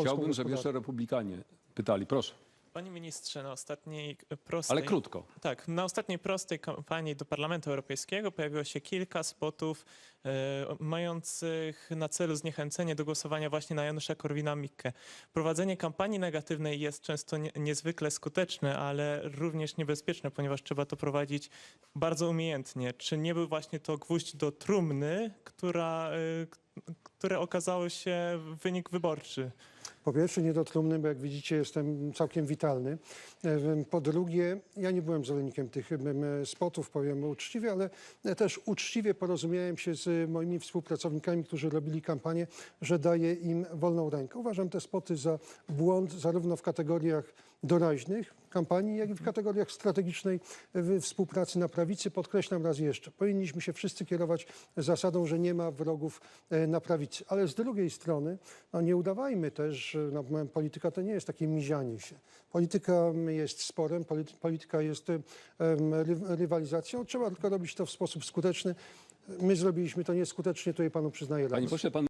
Chciałbym, żeby jeszcze republikanie pytali. Proszę, Panie ministrze, na ostatniej prostej... ale krótko. Tak, na ostatniej prostej kampanii do Parlamentu Europejskiego pojawiło się kilka spotów e, mających na celu zniechęcenie do głosowania właśnie na Janusza Korwina-Mikke. Prowadzenie kampanii negatywnej jest często nie, niezwykle skuteczne, ale również niebezpieczne, ponieważ trzeba to prowadzić bardzo umiejętnie. Czy nie był właśnie to gwóźdź do trumny, która, e, które okazało się wynik wyborczy? Po pierwsze nie do trumny, bo jak widzicie jestem całkiem witalny. Po drugie, ja nie byłem zwolennikiem tych spotów, powiem uczciwie, ale też uczciwie porozumiałem się z moimi współpracownikami, którzy robili kampanię, że daję im wolną rękę. Uważam te spoty za błąd zarówno w kategoriach doraźnych kampanii, jak i w kategoriach strategicznej współpracy na prawicy. Podkreślam raz jeszcze, powinniśmy się wszyscy kierować zasadą, że nie ma wrogów e, na prawicy. Ale z drugiej strony, no nie udawajmy też, że no, polityka to nie jest takie mizianie się. Polityka jest sporem, polity- polityka jest rywalizacją. Trzeba tylko robić to w sposób skuteczny. My zrobiliśmy to nieskutecznie, tutaj panu przyznaję Panie rację. pośle, pan